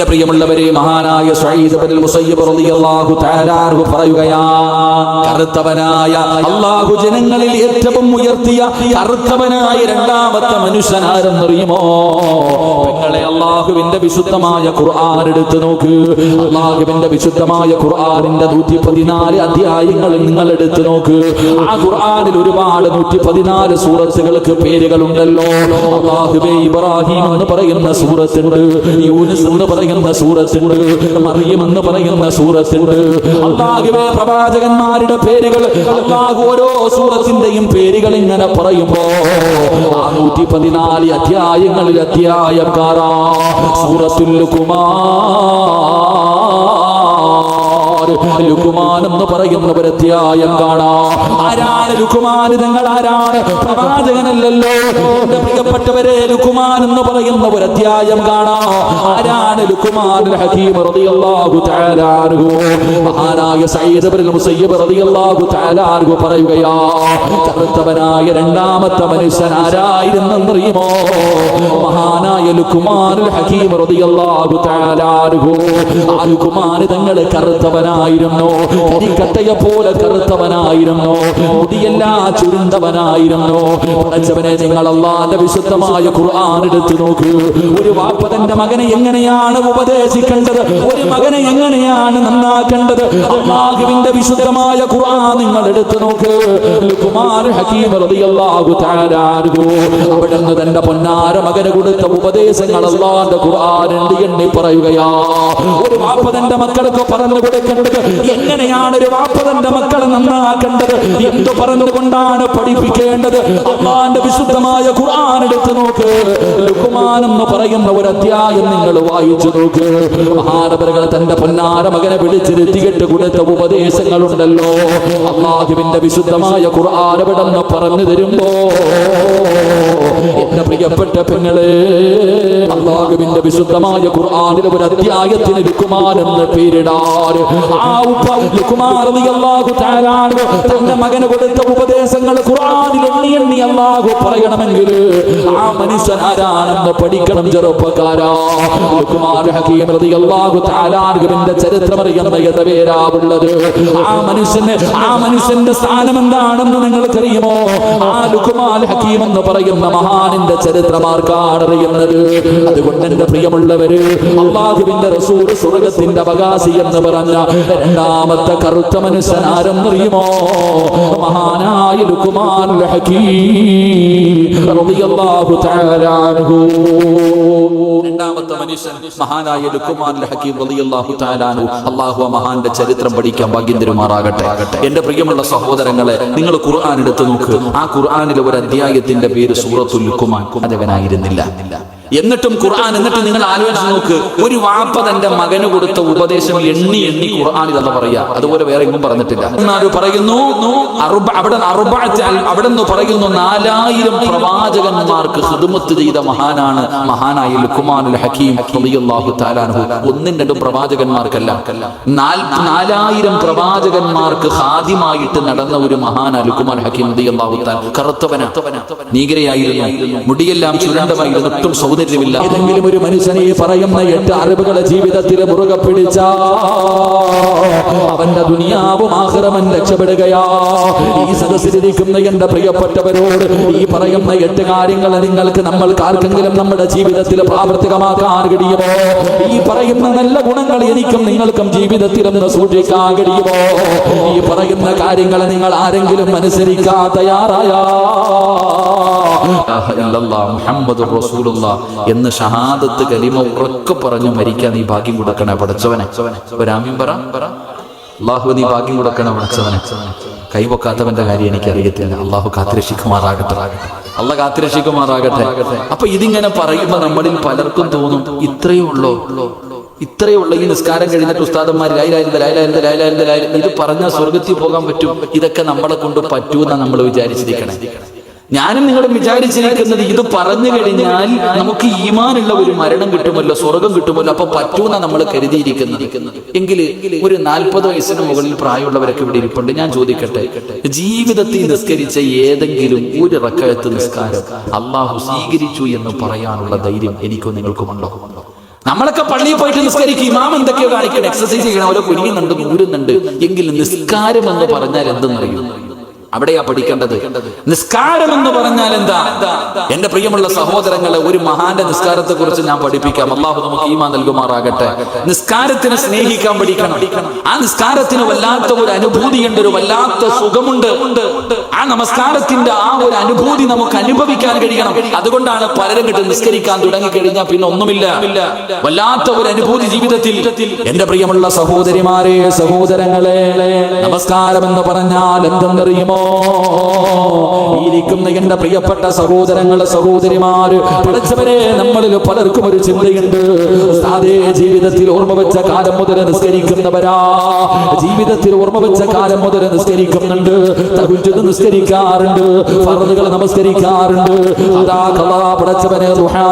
എന്റെ പ്രിയമുള്ളവരെ മഹാനായ അല്ലാഹു ജനങ്ങളിൽ ഏറ്റവും ഉയർത്തിയ കറുത്തവനായ രണ്ടാമത്തെ മനുഷ്യനാരെന്നറിയുമോ നിങ്ങളെ അള്ളാഹുവിന്റെ വിശുദ്ധമായ ഖുർആൻ എടുത്തു നോക്ക്. അള്ളാഹുവിന്റെ വിശുദ്ധമായ ഖുർആനിന്റെ നൂറ്റി പതിനാല് അധ്യായങ്ങൾ നിങ്ങൾ എടുത്തു നോക്ക്. ആ ഖുർആനിൽ ഒരുപാട് നൂറ്റി പതിനാല് സൂറത്തുകൾക്ക് പേരുകളുണ്ടല്ലോ. അള്ളാഹുബേ ഇബ്രാഹിം എന്ന് പറയുന്ന സൂറത്തുണ്ട്. യൂനിസ് എന്ന് പറയുന്ന സൂറത്തുണ്ട്. മറിയം എന്ന് പറയുന്ന സൂറത്തുണ്ട്. അള്ളാഹുവേ പ്രവാചകന്മാരുടെ പേരുകൾ അള്ളാഹു ഓരോ സൂറത്തിന്റെയും പേരുകൾ ഇങ്ങനെ പറയുമ്പോ ആ നൂറ്റി പതിനാല് അധ്യായങ്ങളിൽ അധ്യായക്കാരാ സൂറത്തുൽ കുമാർ ലുക്കുമാൻ എന്ന് പറയുന്ന ഒരു അധ്യായം കാണാം. ആരാണ് ലുക്കുമാൻ നിങ്ങൾ ആരാണ്? പ്രവാചകനല്ലല്ലോ. എന്റെ പ്രിയപ്പെട്ടവരെ ലുക്കുമാൻ എന്ന് പറയുന്ന ഒരു അധ്യായം കാണാം. ആരാണ് ലുക്കുമാൻ ഹക്കീം റളിയല്ലാഹു തആല മഹാനായ സയ്യിദ് ഇബ്നുൽ മുസയ്യിബ് റളിയല്ലാഹു തആല പറയുകയാ കറുത്തവനായ രണ്ടാമത്തെ മനുഷ്യൻ ആരായിരുന്നെന്നറിയുമോ? മഹാനായ ലുക്കുമാൻ ഹക്കീം റളിയല്ലാഹു തആല ആ ലുക്കുമാൻ തങ്ങൾ കറുത്തവനായിരുന്നു കരിക്കട്ടയെ പോലെ കറുത്തവനായിരുന്നു? മുടിയെല്ലാം ചുരുണ്ടവനായിരുന്നു? പഠിച്ചവനെ നിങ്ങൾ അള്ളാന്റെ വിശുദ്ധമായ ഖുർആൻ എടുത്തു നോക്കൂ. ഒരു വാപ്പ തന്റെ മകനെ എങ്ങനെയാണ് ഉപദേശിക്കേണ്ടത്? ഒരു മകനെ എങ്ങനെയാണ് നന്നാക്കേണ്ടത്? അള്ളാഹുവിന്റെ വിശുദ്ധമായ ഖുർആൻ നിങ്ങൾ എടുത്തു നോക്ക്. ലുക്മാൻ ഹക്കീം റളിയല്ലാഹു തആല അവിടുന്ന് തന്റെ പൊന്നാര മകന് കൊടുത്ത ഉപദേശങ്ങൾ അള്ളാന്റെ ഖുർആൻ എണ്ണി എണ്ണി പറയുകയാ. ഒരു വാപ്പ തന്റെ മക്കൾക്ക് പറഞ്ഞു കൊടുക്കേണ്ടത് എങ്ങനെയാണ് ഒരു വാപ്പ തന്റെ മക്കളെ നന്നാക്കേണ്ടത്? എന്ത് പറഞ്ഞുകൊണ്ടാണ് പഠിപ്പിക്കേണ്ടത്? അള്ളാന്റെ വിശുദ്ധമായ ഖുർആൻ എടുത്തു നോക്ക്. ലുക്കുമാൻ എന്ന് പറയുന്ന ഒരു അധ്യായം നിങ്ങൾ വായിച്ചു നോക്ക്. മഹാനവരകൾ തന്റെ പൊന്നാര മകനെ വിളിച്ചിരുത്തിയിട്ട് കൊടുത്ത ഉപദേശങ്ങളുണ്ടല്ലോ. അള്ളാഹുവിന്റെ വിശുദ്ധമായ ഖുർആൻ എവിടെന്ന് പറഞ്ഞു തരുമ്പോ എന്റെ പ്രിയപ്പെട്ട പെങ്ങളെ അള്ളാഹുവിന്റെ വിശുദ്ധമായ ഖുർആനിൽ ഒരു അധ്യായത്തിന് ലുക്കുമാൻ എന്ന് പേരിടാറ് ആ ഉപ്പ ലുക്കുമാൻ തആല അൻഹു തന്റെ മകന് കൊടുത്ത ഉപദേശങ്ങൾ ഖുർആനിൽ എണ്ണി എണ്ണി അല്ലാഹു പറയണമെങ്കിൽ ആ മനുഷ്യൻ ആരാണെന്ന് പഠിക്കണം ചെറുപ്പക്കാരാ. ലുക്കുമാൻ ഹക്കീം റളിയല്ലാഹു അള്ളാഹു അൻഹുവിന്റെ ചരിത്രം അറിയുന്ന ഏത് ആ മനുഷ്യന് ആ മനുഷ്യന്റെ സ്ഥാനം എന്താണെന്ന് നിങ്ങൾക്കറിയുമോ? ആ ലുക്കുമാൻ ഹക്കീം എന്ന് പറയുന്ന മഹാനിന്റെ ചരിത്രമാർക്കാണ് അറിയുന്നത് അതുകൊണ്ട് എന്റെ പ്രിയമുള്ളവര് അള്ളാഹുവിന്റെ റസൂർ സ്വർഗത്തിന്റെ അവകാശി എന്ന് പറഞ്ഞ രണ്ടാമത്തെ കറുത്ത മനുഷ്യൻ ആരെന്നറിയുമോ? മഹാനായ ലുക്കുമാൻ രണ്ടാമത്തെ മനുഷ്യൻ മഹാനായ ലുക്കുമാൻ ഹക്കീം റളിയല്ലാഹു തആല അൻഹു. അല്ലാഹു മഹാന്റെ ചരിത്രം പഠിക്കാൻ ഭാഗ്യം തരുമാറാകട്ടെ എന്റെ പ്രിയമുള്ള സഹോദരങ്ങളെ നിങ്ങൾ ഖുർആൻ എടുത്തു നോക്ക്. ആ ഖുർആനിലെ ഒരു അധ്യായത്തിന്റെ പേര് സൂറത്തുൽ ലുക്കുമാൻ അതവനായിരുന്നില്ല എന്നിട്ടും ഖുർആൻ എന്നിട്ട് നിങ്ങൾ ആലോചിച്ച് നോക്ക്. ഒരു വാപ്പ തന്റെ മകന് കൊടുത്ത ഉപദേശം എണ്ണി എണ്ണി ഖുർആൻ തന്നെ പറയാ അതുപോലെ വേറെ എങ്ങും പറഞ്ഞിട്ടില്ല. പറയുന്നു അവിടെ അവിടെ നിന്ന് പറയുന്നു നാലായിരം പ്രവാചകന്മാർക്ക് ഹിദ്മത്ത് ചെയ്ത മഹാനാണ് മഹാനായ ലുക്കുമാനുൽ ഹക്കീം റളിയല്ലാഹു പ്രവാചകന്മാർക്കല്ല. നാലായിരം പ്രവാചകന്മാർക്ക് ഹാദിമായിട്ട് നടന്ന ഒരു മഹാനാ ലുക്കുമാൻ ഹക്കീം റളിയല്ലാഹു തആല കറുത്തവന. നീഗ്രയായിരുന്നു. മുടിയെല്ലാം ചുരണ്ടമായിരുന്നു. ഒട്ടും സൗന്ദര്യമില്ല ഏതെങ്കിലും ഒരു മനുഷ്യനെ ഈ പറയുന്ന എട്ട് അറിവുകളെ ജീവിതത്തിൽ മുറുകെ പിടിച്ച അവന്റെ ദുനിയാവും ആഹ്റമൻ രക്ഷപ്പെടുകയാ. ഈ സദസ്സിലിരിക്കുന്ന എന്റെ പ്രിയപ്പെട്ടവരോട് ഈ പറയുന്ന എട്ട് കാര്യങ്ങൾ നിങ്ങൾക്ക് നമ്മൾ ആർക്കെങ്കിലും നമ്മുടെ ജീവിതത്തിൽ പ്രാവർത്തികമാക്കാൻ കഴിയുമോ? ഈ പറയുന്ന നല്ല ഗുണങ്ങൾ എനിക്കും നിങ്ങൾക്കും ജീവിതത്തിൽ ഒന്ന് സൂക്ഷിക്കാൻ കഴിയുമോ? ഈ പറയുന്ന കാര്യങ്ങൾ നിങ്ങൾ ആരെങ്കിലും അനുസരിക്കാൻ തയ്യാറായാ. റസൂലുള്ള. എന്ന് ഷഹാദത്ത് കലിമ ഉറക്കെ പറഞ്ഞു മരിക്കാൻ നീ ഭാഗ്യം കൊടുക്കണേ പഠിച്ചവനെ ഒരാമ്യം പറ. അള്ളാഹു നീ ഭാഗ്യം കൊടുക്കണേ പഠിച്ചവനെ കൈവക്കാത്തവന്റെ കാര്യം എനിക്ക് അറിയത്തില്ല അള്ളാഹു കാത്തിരക്ഷിക്കുമാറാകട്ടെ. അള്ള കാത്തിരക്ഷിക്കുമാറാകട്ടെ. അപ്പൊ ഇതിങ്ങനെ പറയുമ്പോ നമ്മളിൽ പലർക്കും തോന്നും ഇത്രയേ ഉള്ളോ. ഇത്രയേ ഉള്ള. ഈ നിസ്കാരം കഴിഞ്ഞിട്ട് ഉസ്താദന്മാർ ഇത് പറഞ്ഞ സ്വർഗത്തിൽ പോകാൻ പറ്റും. ഇതൊക്കെ നമ്മളെ കൊണ്ട് പറ്റൂന്നാ നമ്മൾ വിചാരിച്ചിരിക്കണേ. ഞാനും നിങ്ങളും വിചാരിച്ചിരിക്കുന്നത് ഇത് പറഞ്ഞു കഴിഞ്ഞാൽ നമുക്ക് ഈമാനുള്ള ഒരു മരണം കിട്ടുമല്ലോ സ്വർഗം കിട്ടുമല്ലോ അപ്പൊ പറ്റൂന്ന നമ്മൾ കരുതിയിരിക്കുന്നത്. എങ്കിൽ ഒരു നാൽപ്പത് വയസ്സിന് മുകളിൽ പ്രായമുള്ളവരൊക്കെ ഇവിടെ ഇരിപ്പുണ്ട്. ഞാൻ ചോദിക്കട്ടെ ജീവിതത്തിൽ നിസ്കരിച്ച ഏതെങ്കിലും ഒരു റക്കയത്ത് നിസ്കാരം അള്ളാഹു സ്വീകരിച്ചു എന്ന് പറയാനുള്ള ധൈര്യം എനിക്കോ നിങ്ങൾക്കുമുണ്ടോ? നമ്മളൊക്കെ പള്ളിയിൽ പോയിട്ട് നിസ്കരിക്കും ഇമാം എന്തൊക്കെയോ കാണിക്കണം എക്സസൈസ് ചെയ്യണം അവരെ കുനിയുന്നുണ്ട് ഊരുന്നുണ്ട് എങ്കിൽ നിസ്കാരം എന്ന് പറഞ്ഞാൽ എന്തെന്നറിയും? അവിടെയാ പഠിക്കേണ്ടത്. നിസ്കാരം എന്ന് പറഞ്ഞാൽ എന്താ? എന്റെ പ്രിയമുള്ള സഹോദരങ്ങളെ ഒരു മഹാന്റെ നിസ്കാരത്തെ കുറിച്ച് ഞാൻ പഠിപ്പിക്കാം. അള്ളാഹു നമുക്ക് ഈമാ നൽകുമാറാകട്ടെ. നിസ്കാരത്തിനെ സ്നേഹിക്കാൻ പഠിക്കണം. ആ നിസ്കാരത്തിന് വല്ലാത്ത ഒരു അനുഭൂതിയുണ്ട് ഒരു വല്ലാത്ത സുഖമുണ്ട്. ആ നമസ്കാരത്തിന്റെ ആ ഒരു അനുഭൂതി നമുക്ക് അനുഭവിക്കാൻ കഴിയണം. അതുകൊണ്ടാണ് പലരും കിട്ടും നിസ്കരിക്കാൻ തുടങ്ങി കഴിഞ്ഞാൽ പിന്നെ ഒന്നുമില്ല. വല്ലാത്ത ഒരു അനുഭൂതി ജീവിതത്തിൽ. എന്റെ പ്രിയമുള്ള സഹോദരിമാരെ സഹോദരങ്ങളെ നമസ്കാരം എന്ന് പറഞ്ഞാൽ എന്തെന്നറിയുമോ? ഇരിക്കുന്ന എന്റെ പ്രിയപ്പെട്ട സഹോദരങ്ങളെ സഹോദരിമാര് പഠിച്ചവരെ നമ്മളിൽ പലർക്കും ഒരു ചിന്തയുണ്ട്. ഉസ്താദേ ജീവിതത്തിൽ ഓർമ്മ വെച്ച കാലം മുതൽ നിസ്കരിക്കുന്നവരാ. ജീവിതത്തിൽ ഓർമ്മ വെച്ച കാലം മുതൽ നിസ്കരിക്കുന്നുണ്ട്. തഹജ്ജുദ് നിസ്കരിക്കാറുണ്ട്. ഫർദുകൾ നമസ്കരിക്കാറുണ്ട്. അതാ കഥാ പടച്ചവനെ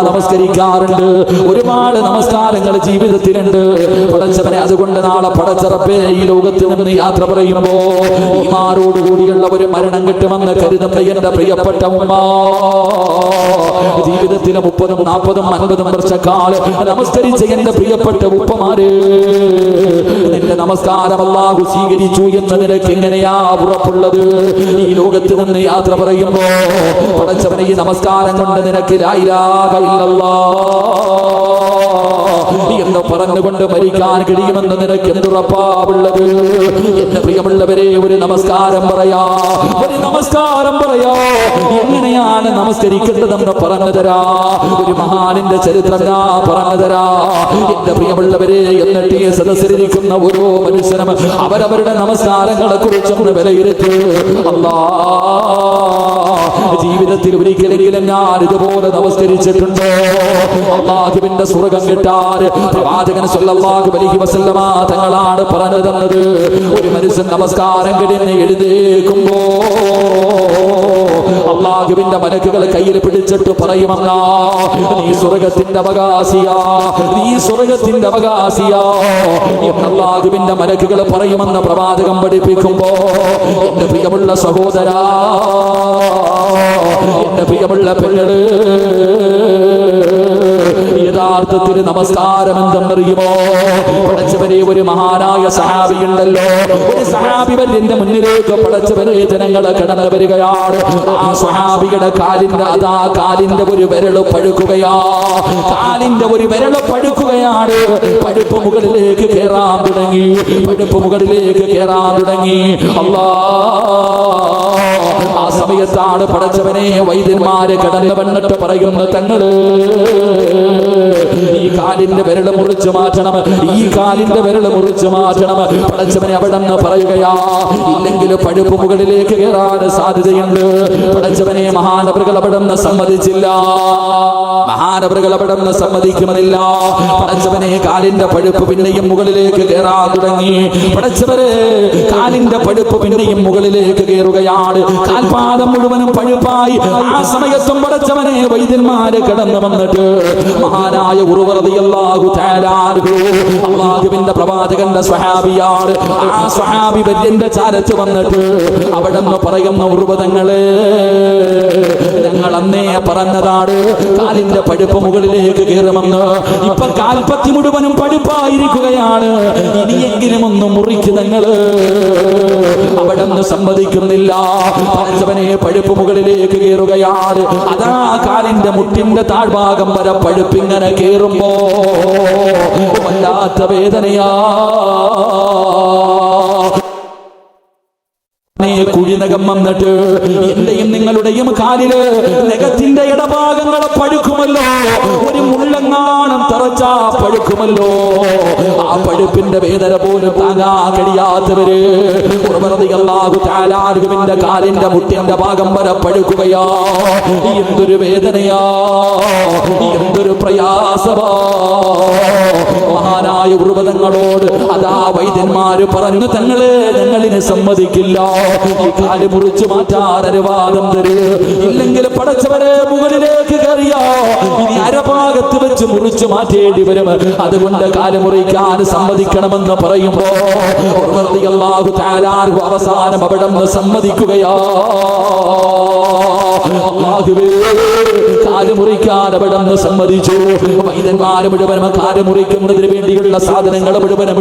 നമസ്കരിക്കാറുണ്ട്. ഒരുപാട് നമസ്കാരങ്ങൾ ജീവിതത്തിലുണ്ട്. പടച്ചവനെ അതുകൊണ്ട് നാളെ പടച്ചറപ്പേ ഈ ലോകത്ത് നിന്ന് യാത്ര പറയുമ്പോ ഈമാരോട് കൂടിയുള്ള ഒരു മരണം കിട്ടുമെന്ന് കരുതുന്ന എന്റെ പ്രിയപ്പെട്ട ഉമ്മ. ജീവിതത്തിന് മുപ്പതും നാൽപ്പതും അൻപതും വർഷക്കാലം നമസ്കരിച്ച എന്റെ പ്രിയപ്പെട്ട ഉപ്പമാര്. നിന്റെ നമസ്കാരം അല്ലാഹു സ്വീകരിച്ചു എന്ന നിനക്ക് എങ്ങനെയാ ഉറപ്പുള്ളത്? ഈ ലോകത്ത് നിന്ന് യാത്ര പറയുമ്പോ പടച്ചവനെ ഈ നമസ്കാരം കൊണ്ട് നിനക്ക് എന്ന് പറഞ്ഞുകൊണ്ട് മരിക്കാൻ കഴിയുമെന്ന് നിനക്ക് എന്തുറപ്പാവുള്ളത് എന്റെ പ്രിയമുള്ളവരെ ഒരു നമസ്കാരം പറയാ. ഒരു നമസ്കാരം പറയാ. എങ്ങനെയാണ് നമസ്കരിക്കേണ്ടതെന്ന് പറഞ്ഞു തരാ. ഒരു മഹാനിന്റെ ചരിത്രം പറഞ്ഞു തരാ. എന്റെ പ്രിയമുള്ളവരെ എന്നിട്ട് ഈ സദസ്സിലിരിക്കുന്ന ഓരോ മനുഷ്യനും അവരവരുടെ നമസ്കാരങ്ങളെ കുറിച്ചൊന്ന് വിലയിരുത്തി. അല്ലാ. ജീവിതത്തിൽ ഒരിക്കലെങ്കിലും ഞാൻ ഇതുപോലെ നമസ്കരിച്ചിട്ടുണ്ടോ? അള്ളാഹുവിന്റെ സ്വർഗം കിട്ടാൻ പ്രവാചകൻ സല്ലല്ലാഹു അലൈഹി വസല്ലമ തങ്ങളാണ് പറഞ്ഞു തന്നത്. ഒരു മനുഷ്യൻ നമസ്കാരം കിടന്ന് എഴുതേക്കുമ്പോ അള്ളാഹുവിന്റെ മലക്കുകൾ കയ്യിൽ പിടിച്ചിട്ട് പറയുമെന്ന നീ സ്വർഗത്തിന്റെ അവകാശിയാ നീ സ്വർഗത്തിന്റെ അവകാശിയാ. അള്ളാഹുവിന്റെ മലക്കുകൾ പറയുമെന്ന് പ്രവാചകം പഠിപ്പിക്കുമ്പോ എന്റെ പ്രിയമുള്ള സഹോദരാ എന്റെ പ്രിയമുള്ള പെങ്ങൾ. യഥാർത്ഥത്തിൽ നമസ്കാരം എന്തെന്നറിയുമോ? പടച്ചവരെ ഒരു മഹാനായ സഹാബി ഉണ്ടല്ലോ ഒരു സഹാബി എന്റെ മുന്നിലേക്ക് പടച്ചവരെ ജനങ്ങളെ കടന്നു വരികയാണ്. ആ സഹാബിയുടെ കാലിന്റെ അതാ കാലിന്റെ ഒരു വിരൾ പഴുക്കുകയാ. കാലിന്റെ ഒരു വിരൾ പഴുക്കുകയാണ്. പഴുപ്പ് മുകളിലേക്ക് കയറാൻ തുടങ്ങി. പഴുപ്പ് മുകളിലേക്ക് കയറാൻ തുടങ്ങി. അല്ലാ ആ സമയത്താണ് പടച്ചവനെ വൈദ്യന്മാരെ കടന്നു വന്നിട്ട് പറയുന്ന തങ്ങൾ കാലിന്റെ വിരൽ മുറിച്ചു മാറ്റണം. ഈ കാലിന്റെ വിരൽ മുറിച്ചു മാറ്റണം. പടച്ചവനെ അവിടെ നിന്ന് പറയുകയാ ഇല്ലെങ്കിൽ പഴുപ്പ് മുകളിലേക്ക് കയറാൻ സാധ്യതയുണ്ട്. പടച്ചവനെ മഹാനവറുകൾ അവിടെ നിന്ന് സമ്മതിച്ചില്ല. മഹാനവറുകൾ അവിടെ നിന്ന് സമ്മതിക്കുന്നില്ല. പടച്ചവനെ കാലിന്റെ പഴുപ്പ് പിന്നെയും മുകളിലേക്ക് കയറാൻ തുടങ്ങി. പടച്ചവരെ കാലിന്റെ പഴുപ്പ് പിന്നെയും മുകളിലേക്ക് കയറുകയാണ് കാൽപാദം മുഴുവനും പഴുപ്പായി. ആ സമയത്തും പടച്ചവനെ വൈദ്യന്മാര് കടന്നു വന്നിട്ട് മഹാനായ ഉറുവറതിയല്ലാഹു അല്ലാഹുവിന്റെ പ്രവാചകന്റെ സ്വഹാബിയാണ്. ആ സ്വഹാബി വര്യന്റെ ചാരത്ത് വന്നിട്ട് അവിടെ നിന്ന് പറയുന്ന ഉർവതങ്ങൾ ഞങ്ങൾ അന്നേ പറഞ്ഞതാണ്. കാലിന്റെ പഴുപ്പ് മുകളിലേക്ക് കയറുമെന്ന്. ഇപ്പൊ കാൽപ്പത്തി മുഴുവനും പഴുപ്പായിരിക്കുകയാണ്. ഇനിയെങ്കിലും ഒന്ന് മുറിക്ക് ഞങ്ങൾ അവിടെ നിന്ന് സമ്മതിക്കുന്നില്ല പടച്ചവനെ പഴുപ്പ് മുകളിലേക്ക് കയറുകയാണ്. അതാ കാലിന്റെ മുട്ടിന്റെ താഴ്ഭാഗം വരെ പഴുപ്പിങ്ങനെ കയറുമ്പോ വല്ലാത്ത വേദനയാ. കുഴിനകം വന്നിട്ട് എന്റെയും നിങ്ങളുടെയും കാലിൽ നഖത്തിന്റെ ഇടഭാഗങ്ങളെ പഴുക്കുമല്ലോ. ഒരു മുള്ളങ്ങാണം തറച്ചാ പഴുക്കുമല്ലോ. ആ പഴുപ്പിന്റെ വേദന പോലും താങ്ങാ കഴിയാത്തവര് താലാർഗുവിന്റെ കാലിന്റെ മുട്ടിന്റെ ഭാഗം വരെ പഴുക്കുകയാ. എന്തൊരു വേദനയാ. എന്തൊരു പ്രയാസമാ. മഹാനായ ഉർവതങ്ങളോട് അതാ വൈദ്യന്മാര് പറഞ്ഞു തങ്ങൾ ഞങ്ങളിനെ സമ്മതിക്കില്ല. കാൽ മുറിച്ചു മാറ്റാൻ അനുവാദം തരൂ. ഇല്ലെങ്കിൽ പടച്ചവരെ മുകളിലേക്ക് കയറിയോ? ഇനി അരഭാഗത്ത് വെച്ച് മുറിച്ചു മാറ്റേണ്ടി വരും. അതുകൊണ്ട് കാൽ മുറിക്കാൻ സമ്മതിക്കണമെന്ന് പറയുമ്പോ അവസാനം അവിടെ സമ്മതിക്കുകയോ. അല്ലാഹുവേ കാൽ മുറിക്കാൻ അവിടെന്ന് സമ്മതിച്ചു വേണ്ടിയുള്ള സാധനങ്ങൾ മുഴുവനും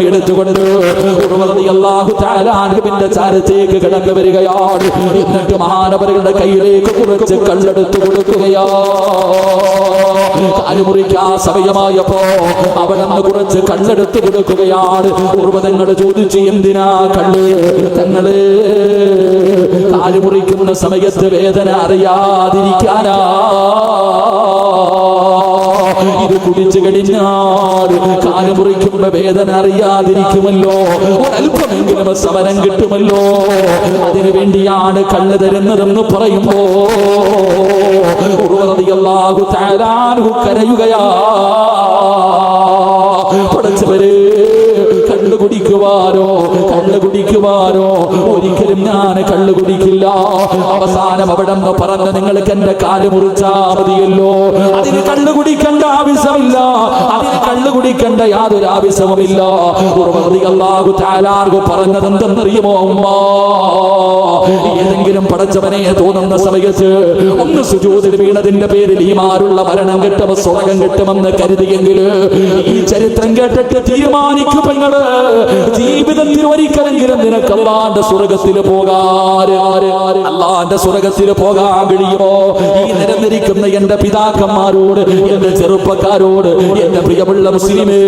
ചാരത്തേക്ക് വരികയാണ്. എന്നിട്ട് മാനവരുടെ കയ്യിലേക്ക് കുറച്ച് കള്ളെടുത്ത് കൊടുക്കുകയാ കാൽ മുറിക്കാൻ സമയമായപ്പോ അവിടെ നിന്ന് കുറച്ച് കള്ളെടുത്ത് കൊടുക്കുകയാണ്. ഉർവതങ്ങൾ ചോദിച്ചു എന്തിനാ കള്ള്? തങ്ങൾ കാലുമുറിക്കുന്ന സമയത്ത് വേദന അറിയാതിരിക്കാനാ ഇത് കുടിച്ചു കഴിഞ്ഞാൽ കാൽ മുറിക്കുമ്പോ വേദന അറിയാതിരിക്കുമല്ലോ. ഒരല്പമെങ്കിലും സമരം കിട്ടുമല്ലോ. അതിനു വേണ്ടിയാണ് കണ്ണ് തരുന്നതെന്ന് പറയുമ്പോ ഉറുവറിയല്ലാഹു താരാനു കരയുകയാ. പടച്ചവരെ. കള്ളു കുടിക്കുവാനോ കള്ളു കുടിക്കുവാനോ ഒരിക്കലും ഞാൻ കള്ളു കുടിക്കില്ല. അവസാനം അവിടെ നിന്ന് പറഞ്ഞ നിങ്ങൾക്ക് എന്റെ കാൽ മുറിച്ചാ മതിയല്ലോ. അതിന് കള്ളു കുടിക്കേണ്ട ആവശ്യമില്ല. അതിന് കള്ളു കുടിക്കേണ്ട യാതൊരു ആവശ്യവുമില്ല. അല്ലാഹു താലാർഗു പറഞ്ഞത് എന്തെന്നറിയുമോ ഉമ്മ? ഏതെങ്കിലും പടച്ചവനെ തോന്നുന്ന സമയത്ത് ഒന്ന് സുജൂതിൽ വീണതിന്റെ പേരിൽ ഈ മാറുള്ള മരണം കിട്ടുമോ സ്വർഗം കിട്ടുമെന്ന് കരുതിയെങ്കിൽ ഈ ചരിത്രം കേട്ടിട്ട് തീരുമാനിക്കും പെങ്ങൾ. ജീവിതത്തിൽ ഒരിക്കലെങ്കിലും നിനക്ക് അള്ളാന്റെ സ്വർഗത്തിൽ പോകാൻ അള്ളാന്റെ സ്വർഗത്തിൽ പോകാൻ കഴിയുമോ? ഈ നിരന്നിരിക്കുന്ന എന്റെ പിതാക്കന്മാരോട് എന്റെ ചെറുപ്പക്കാരോട് എന്റെ പ്രിയമുള്ള മുസ്ലിമേ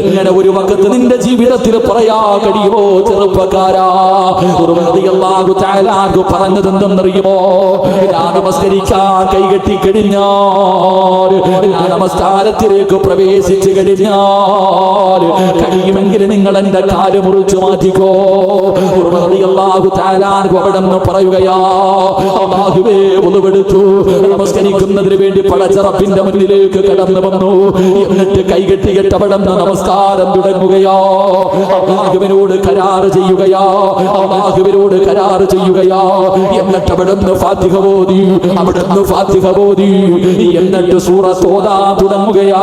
ഇങ്ങനെ ഒരു വക്കത്ത് നിന്റെ ജീവിതത്തിൽ പറയാ കഴിയുമോ ചെറുപ്പക്കാരാ? പറഞ്ഞത് എന്തെന്നറിയുമോ? നമസ്കരിക്കാൻ കൈകെട്ടി കഴിഞ്ഞാൽ നമസ്കാരത്തിലേക്ക് പ്രവേശിച്ചു കഴിഞ്ഞാൽ കഴിയുമെങ്കിൽ നിങ്ങൾ എന്റെ കാൽ മുറിച്ചു മാറ്റിക്കോ. നമസ്കരിക്കുന്നതിന് വേണ്ടി പടച്ചറപ്പിന്റെ മുന്നിലേക്ക് കടന്നു വന്നു. എന്നിട്ട് കൈകെട്ടിയിട്ട് അവിടെ നമസ്കാരം തുടങ്ങുകയോ. അള്ളാഹുവിനോട് കരാർ ചെയ്യുകയോ അള്ളാഹുവിനോട് കരാർ ചെയ്യുകയോ. എന്നിട്ട് അവിടുന്ന് ഫാത്തിഹ ബോധി അവിടെ ഫാത്തിഹ ബോധി എന്നിട്ട് സൂറ ഓതാ തുടങ്ങുകയാ.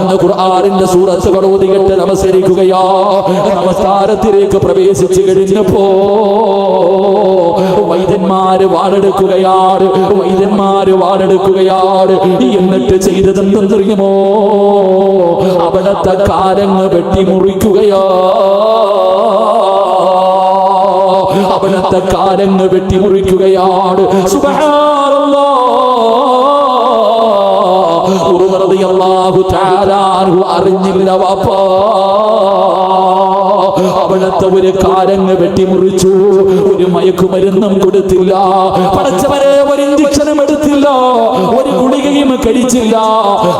അവിടുന്ന് ഖുർആാനിന്റെ സൂറത്തുകൾ ഓതികെട്ട് നമസ്കരിക്കുകയാ. നമസ്കാരത്തിലേക്ക് പ്രവേശിച്ചു കഴിഞ്ഞപ്പോ വൈദ്യന്മാര് വാടെടുക്കുകയാണ് വൈദ്യന്മാര് വാടെടുക്കുകയാണ് എന്നിട്ട് ചെയ്തതെന്തെന്നറിയുമോ അവിടത്തെ കാരങ്ങ് വെട്ടിമുറിക്കുകയാ. അവിടത്തെ കാലങ്ങൾ വെട്ടിമുറിക്കുകയാണ്. സുബ്ഹാനല്ലാഹ് അറിഞ്ഞില്ല വാപ്പാ. അവിടത്തെ ഒരു കാരങ്ങ് വെട്ടിമുറിച്ചു. ഒരു മയക്കുമരുന്നും കൊടുത്തില്ല. പടച്ചവരെ ഒരു ഇഞ്ചക്ഷനും എടുത്തില്ല. ഒരു ഗുളികയും കഴിച്ചില്ല.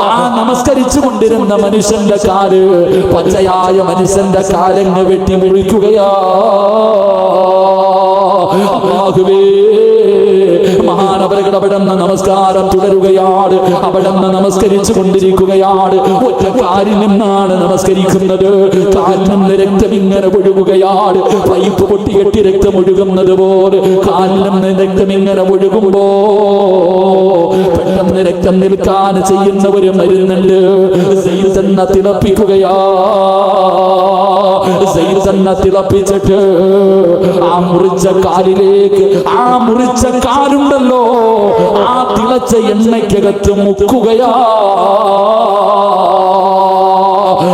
ആ നമസ്കരിച്ചു കൊണ്ടിരുന്ന മനുഷ്യന്റെ കാൽ പച്ചയായ മനുഷ്യന്റെ കാലങ്ങ് വെട്ടിമുറിക്കുകയാ. മഹാനവരകൾ അവിടെ നിന്ന് നമസ്കാരം തുടരുകയാണ്. അവിടെ നിന്ന് നമസ്കരിച്ചു കൊണ്ടിരിക്കുകയാണ്. ഒറ്റ കാലിൽ നിന്നാണ് നമസ്കരിക്കുന്നത്. കാലിൽ നിന്ന് രക്തം ഇങ്ങനെ ഒഴുകുകയാണ്. പൈപ്പ് പൊട്ടികെട്ടി രക്തം ഒഴുകുന്നത് പോലെ കാലിൽ നിന്ന് രക്തം ഇങ്ങനെ ഒഴുകുമ്പോ രക്തം നിൽക്കാൻ ചെയ്യുന്ന ഒരു മരുന്നുണ്ട് സെയ്തെന്ന തിളപ്പിക്കുകയാ. തിളപ്പിച്ചിട്ട് ആ മുറിച്ച കാലിലേക്ക് ആ മുറിച്ച കാലുണ്ടല്ലോ ആ തിളച്ച എണ്ണയ്ക്കകത്ത് മുക്കുകയാ.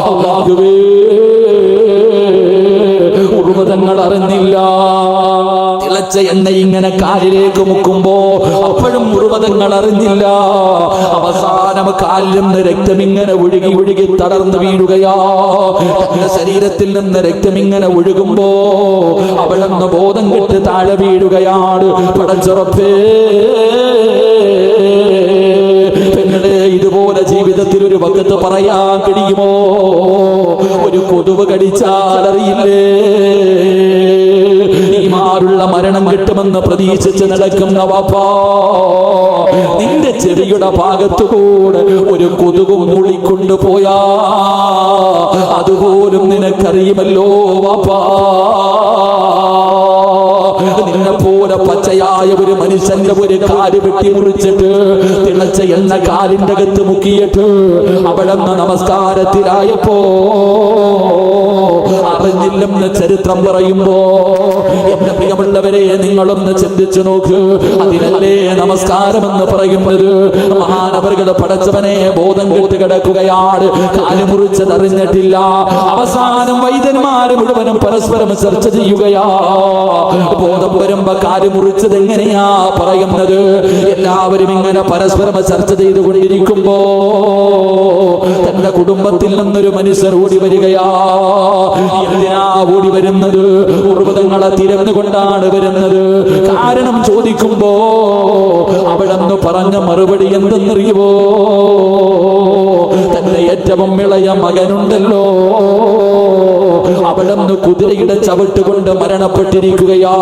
അല്ലാഹുവേ ഉറുമതങ്ങൾ അറിഞ്ഞില്ല. തിളച്ച എണ്ണ ഇങ്ങനെ കാലിലേക്ക് മുക്കുമ്പോ അപ്പോഴും മുറുപതങ്ങൾ അറിഞ്ഞില്ല. അവസാനം കാലിൽ നിന്ന് രക്തം ഇങ്ങനെ ഒഴുകി ഒഴുകി തളർന്നു വീഴുകയാ. തന്റെ ശരീരത്തിൽ നിന്ന് രക്തം ഇങ്ങനെ ഒഴുകുമ്പോ അവളെന്ന് ബോധം കെട്ട് താഴെ വീഴുകയാണ്. പടച്ചുറപ്പേ ഇതുപോലെ ജീവിതത്തിൽ ഒരു വക്കത്ത് പറയാൻ കഴിയുമോ? ഒരു കൊതുവ് ഈ മാറുള്ള മരണം കിട്ടുമെന്ന് പ്രതീക്ഷിച്ച് നടക്കുന്ന വാപ്പാ നിന്റെ ചെവിയുടെ ഭാഗത്തുകൂടെ ഒരു കൊതുകും മുളിക്കൊണ്ടു പോയാ. അതുപോലും നിനക്കറിയുമല്ലോ വാപ്പാ. നിന്നെ പോലെ പച്ചയായ ഒരു മനുഷ്യന്റെ ഒരു കാൽ വെട്ടി മുറിച്ചിട്ട് തിളച്ച എന്ന കാലിന്റെ അകത്ത് മുക്കിയിട്ട് അവിടെ നമസ്കാരത്തിലായപ്പോ അറിഞ്ഞില്ലെന്ന് ചരിത്രം പറയുമ്പോ എന്റെ പ്രിയമുള്ളവരെ നിങ്ങളൊന്ന് ചിന്തിച്ചു നോക്ക്. അതിനല്ലേ നമസ്കാരം എന്ന് പറയുന്നത്? മഹാനവറുകൾ പടച്ചവനെ ബോധം കേട്ട് കിടക്കുകയാണ്. കാൽ മുറിച്ചത് അറിഞ്ഞിട്ടില്ല. അവസാനം വൈദ്യന്മാര് മുഴുവനും പരസ്പരം ചർച്ച ചെയ്യുകയാ. ബോധം വരുമ്പോ കാൽ മുറിച്ചത് എങ്ങനെയാ പറയുന്നത്? എല്ലാവരും ഇങ്ങനെ പരസ്പരം ചർച്ച ചെയ്തുകൊണ്ടിരിക്കുമ്പോ തന്റെ കുടുംബത്തിൽ നിന്നൊരു മനുഷ്യർ ഓടി വരികയാ. എന്തിനാ ഓടി വരുന്നത്? ഉർവതങ്ങളെ തിരഞ്ഞുകൊണ്ടാണ് വരുന്നത്. കാരണം ചോദിക്കുമ്പോ അവിടെ നിന്ന് പറഞ്ഞ മറുപടി എന്തെന്നറിയുമോ തന്റെ ഏറ്റവും ഇളയ മകനുണ്ടല്ലോ. അവിടെ നിന്ന് കുതിരയുടെ ചവിട്ടുകൊണ്ട് മരണപ്പെട്ടിരിക്കുകയാ.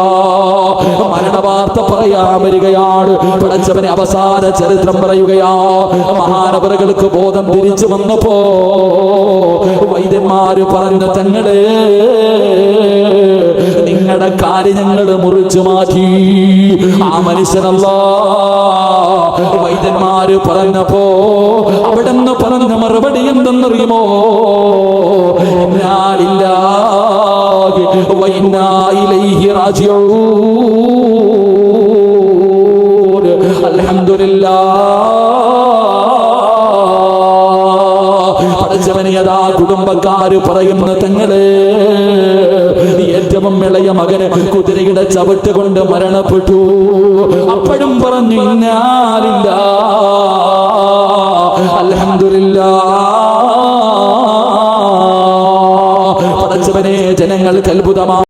മരണവാർത്ത പറയാൻ വരികയാണ്. പടച്ചവനെ അവസാന ചരിത്രം പറയുകയാ. മഹാനവറുകൾക്ക് ബോധം തിരിച്ചു വന്നപ്പോ വൈദ്യന്മാര് പറഞ്ഞു തങ്ങളെ നിങ്ങളുടെ കാൽ ഞങ്ങൾ മുറിച്ചു മാറ്റി. ആ മനുഷ്യനല്ല. വൈദ്യന്മാര് പറഞ്ഞപ്പോ അവിടെ നിന്ന് പറഞ്ഞ മറുപടി എന്തെന്നറിയുമോ? ഞാനില്ല പടച്ചവനെ അതാ കുടുംബക്കാര് പറയുന്ന തങ്ങളെ. ഏറ്റവും ഇളയ മകന് കുതിരയുടെ ചവിട്ട് കൊണ്ട് മരണപ്പെട്ടു. അപ്പോഴും പറഞ്ഞു ഇന്നാലില്ല. അൽഹംദുലില്ലാ. പടച്ചവനെ ജനങ്ങൾക്ക് അത്ഭുതമാ